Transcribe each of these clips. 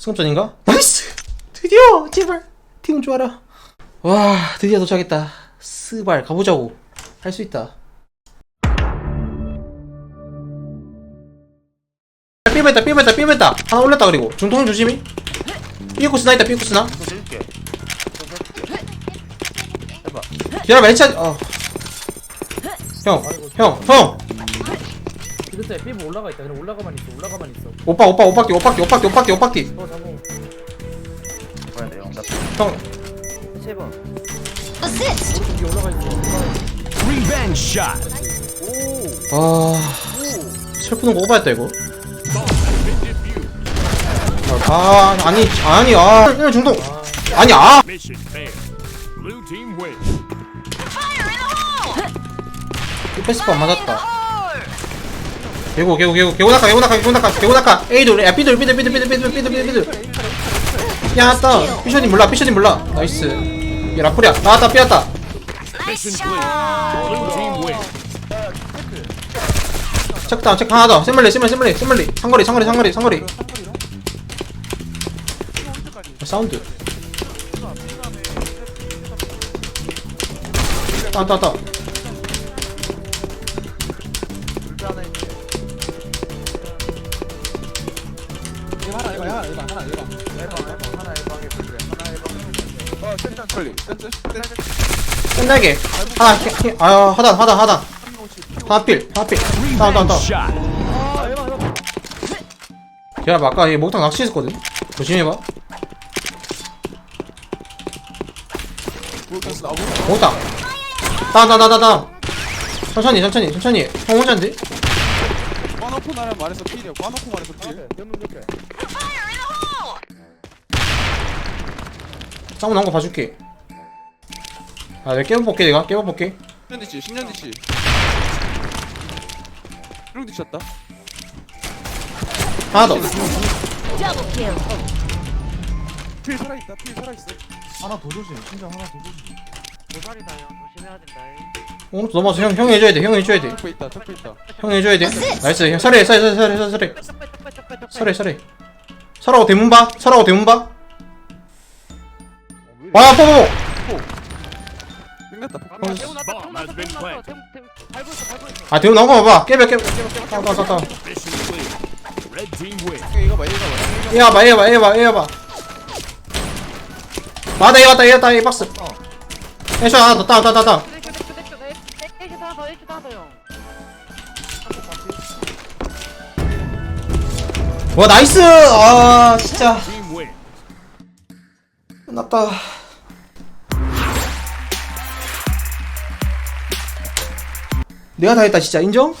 승급전인가? 나이스! 드디어! 제발! 팀은 좋아라. 와, 드디어 도착했다. 스발, 가보자고. 할 수 있다. 삐했다 삐했다 삐했다 하나 올렸다 그리고 중통 조심히 삐고 스나 있다 삐고 스나. 기다려봐 해차 어. 형, 형, 형! 이것도 삐부 올라가 있다. 그냥 올라가만 있어. 올라가만 있어. 오빠, 오빠, 오빠끼, 오빠끼, 오빠끼, 오빠끼, 오빠끼. 어 잡어. 뭐야 내 영답. 형, 세 번. Assist! 여기 올라가 있어. 올라가 있어. Revenge shot. 아, 슬프는 거 오바였다 이거. 아, 아니, 아니, 아, 그냥 중동. 아니, 아. Mission failed. Blue team win. 이 패스가 안 맞았다. 개고, 개고, 개고, 개고 낙하, 개고 낙하, 개고 낙하, 개고 낙하. A돌, 야, B돌, B돌, B돌, B돌, B돌, B돌, B돌, B돌. 야, 따. 피셔님 몰라, 피셔님 몰라. 나이스. 얘 라플이야. 나왔다, win. 체크다운, 체크 하나 더. 세멀리, 세멀리, 세멀리, 세멀리. 상거리, 상거리, 상거리, 상거리. 어, 사운드. 따, 따, 따. 어 센터 걸리. 센터 센터. 끝나게. 하나, 히- 히- 아, 하단, 하단, 하단. 하나 필, 하나 필. 다운, 다운, 다운. 기다려봐, 아까 얘 목탕 낚시했었거든. 조심해봐. 목탕. 다운, 다운, 다운, 다운. 천천히, 천천히, 천천히. 형 혼자인데? 꽈놓고 나를 말해서 필이야. 꽈놓고 말해서 필. 연문. 쌍문 나온 거 봐줄게. 아, 내가 깨워 볼게, 내가. 깨워 볼게. 10년 뒤치. 10년 뒤치. 형 뒤쳤다. 하나 더. Double kill! 필 살아 있다. 필 살아 있어. 도살이다 형 조심해야 된다 오른쪽 넘어서 형, 형이 해줘야 돼, 형이 해줘야 돼. 턱에 있다. 턱에 있다. 형이 해줘야 돼. 나이스. 형, 설해, 설해, 설해, 설해. 쪽빼쪽빼쪽빼쪽빼 설해, 설해. 설하고 대문 봐. 설하고 대문 봐. 와, 뽀뽀! 땡겼다. 아, 태우났다 Bomb has been 태우났다 planted. 태우났다 태우 밟고 있어 밟고 있어 아, 대문 나온 거 봐봐. 깨봐, 깨봐. 다운, 다운, 다운, 다운. Mission clear. Red team win. 형 이거 봐. 이거 봐. 얘 와봐, 얘 와봐, 얘 와봐, 얘 와봐. 맞다, 얘 왔다, 얘 왔다, 얘 박스. 애쇼 하나 더, 다운, 다운, 다운, 다운. 엑스 엑스 엑스 엑스 엑스 하나 더 엑스 하나 더형 와, 나이스! 아, 진짜. 끝났다. 내가 다 했다, 진짜. 인정?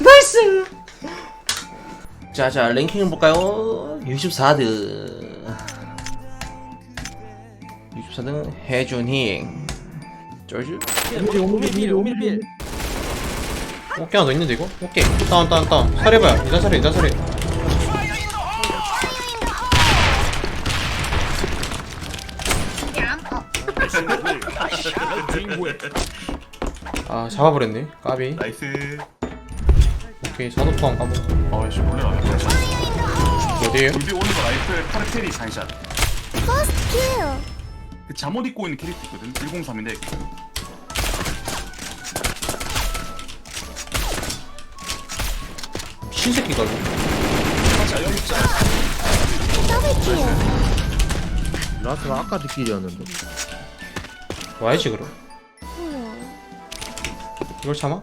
나이스! 자, 자, 랭킹을 볼까요? 64등. 64등, 해준희. 쩔지? 오밀 오밀 필 오밀 필. 오케이, 하나 더 있는데, 이거? 오케이. 다운, 다운, 다운. 살해봐요. 이단 살해, 이단 살해. 아, 잡아버렸네. 까비. 나이스. 오케이, 사도 포함 가보. 어씨 몰래 나네. 어디에요? 오는 거 라이플 카르텔이 장샷. First kill! 그 잠옷 입고 있는 캐릭터 있거든. 103인데. 신새끼가 이거. 라스가 아까 뒷길이었는데. 와야지, 그럼. 이걸 참아?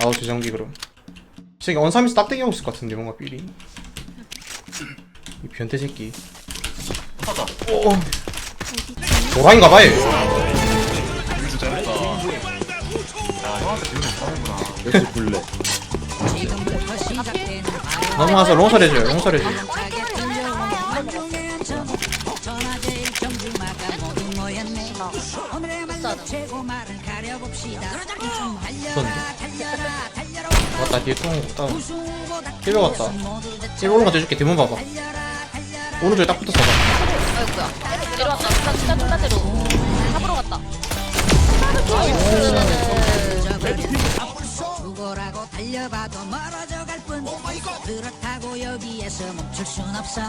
아우 저장기 그럼 새끼 언삼에서 딱대기 하고 있을 것 같은데 뭔가 삐리 이 변태 새끼 하다. 오 도라인가. 역시 굴레. 넘어가서 롱설 해줘요 롱설 해줘 있었는데 왔다 뒤에 통 왔다 1로 왔다 1로 오는 거 해줄게 대문 봐봐 오른쪽에 딱 붙었어 봐 아이고야. 내려왔다. 진짜, 진짜 쫄라대로. 잡으러 갔다. 죽어라고 달려봐도 멀어져 갈 뿐. 그렇다고 여기에서 멈출 순 없어